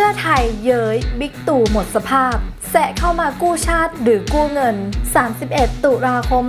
พื่อไทยเย้ยบิ๊กตู่หมดสภาพ แสะเข้ามากู้ชาติหรือกู้เงิน 31 ตุลาคม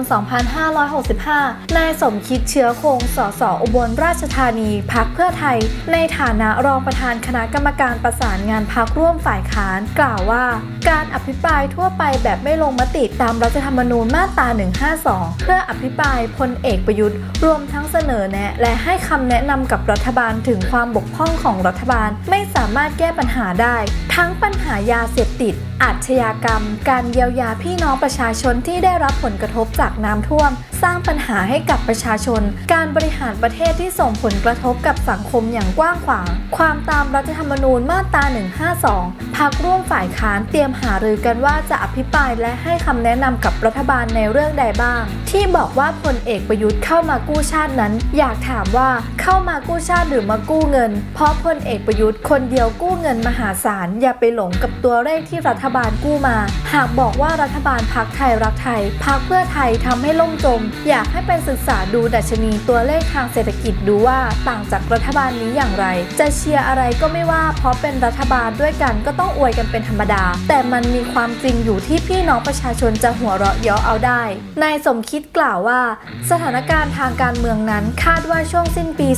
2565 นายสมคิดเชื้อคง สสอุบลราชธานี พักเพื่อไทย ในฐานะรองประธานคณะกรรมการประสานงานพักร่วมฝ่ายค้าน กล่าวว่า การอภิปรายทั่วไปแบบไม่ลงมติตามรัฐธรรมนูญมาตรา 152 เพื่ออภิปรายพลเอกประยุทธ์ รวมทั้งเสนอแนะ และให้คำแนะนำกับรัฐบาลถึงความบกพร่องของรัฐบาล ไม่สามารถแก้ปัญหาได้ ทั้งปัญหายาเสพติดอาชญากรรม การเยียวยาพี่น้องประชาชนที่ได้รับผลกระทบจากน้ำท่วมสร้างปัญหาให้กับประชาชน การบริหารประเทศที่ส่งผลกระทบกับสังคมอย่างกว้างขวาง ความตามรัฐธรรมนูญมาตรา 152 พักร่วมฝ่ายค้านเตรียมหารือกันว่าจะอภิปรายและให้คำแนะนำกับรัฐบาลในเรื่องใดบ้าง ที่บอกว่าพลเอกประยุทธ์เข้ามากู้ชาตินั้น อยากถามว่าเข้ามากู้ชาติหรือมากู้เงิน เพราะพลเอกประยุทธ์คนเดียวกู้เงินมหาศาลอย่าไปหลงกับตัวเลขที่รัฐบาลกู้มา หากบอกว่ารัฐบาลพักไทยรักไทยพักเพื่อไทยทำให้ล่มจมอยากให้ไปศึกษาดูดัชนีตัวเลขทางเศรษฐกิจดูว่าต่างจากรัฐบาลนี้อย่างไร จะเชียร์อะไรก็ไม่ว่า เพราะเป็นรัฐบาลด้วยกันก็ต้องอวยกันเป็นธรรมดา แต่มันมีความจริงอยู่ที่พี่น้องประชาชนจะหัวเราะเยาะเอาได้ นายสมคิดกล่าวว่า สถานการณ์ทางการเมืองนั้นคาดว่าช่วงสิ้นปี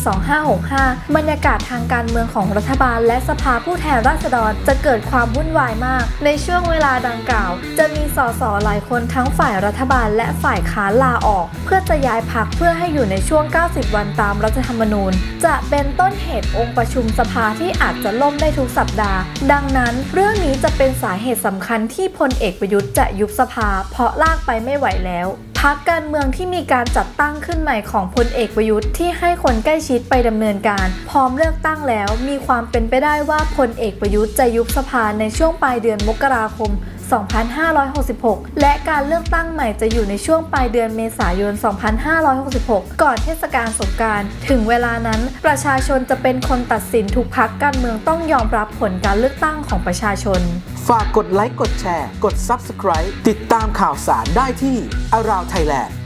2565 บรรยากาศทางการเมืองของรัฐบาลและสภาผู้แทนราษฎรจะเกิดความวุ่นวายมาก ในช่วงเวลาดังกล่าว จะมีสสหลายคนทั้งฝ่ายรัฐบาลและฝ่ายค้านลาออกเพื่อจะย้ายพักเพื่อให้อยู่ในช่วง 90 วันตามรัฐธรรมนูญ จะเป็นต้นเหตุองค์ประชุมสภาที่อาจจะล่มได้ทุกสัปดาห์ ดังนั้นเรื่องนี้จะเป็นสาเหตุสำคัญที่พลเอกประยุทธ์จะยุบสภา เพราะลากไปไม่ไหวแล้วพักการเมืองที่มีการจัดตั้งขึ้นใหม่ของพลเอกประยุทธ์ที่ให้คนใกล้ชิดไปดำเนินการ พร้อมเลือกตั้งแล้ว มีความเป็นไปได้ว่าพลเอกประยุทธ์จะยุบสภาในช่วงปลายเดือนมกราคม 2566 และการเลือกตั้งใหม่จะอยู่ในช่วงปลายเดือนเมษายน 2566 ก่อนเทศกาลสงการถึงเวลานั้นประชาชนจะเป็นคนตัดสินทุกพักการเมืองต้องยอมรับผลการเลือกตั้งของประชาชน ฝากกดไลค์กดแชร์ กด Subscribe ติดตามข่าวสารได้ที่ Around Thailand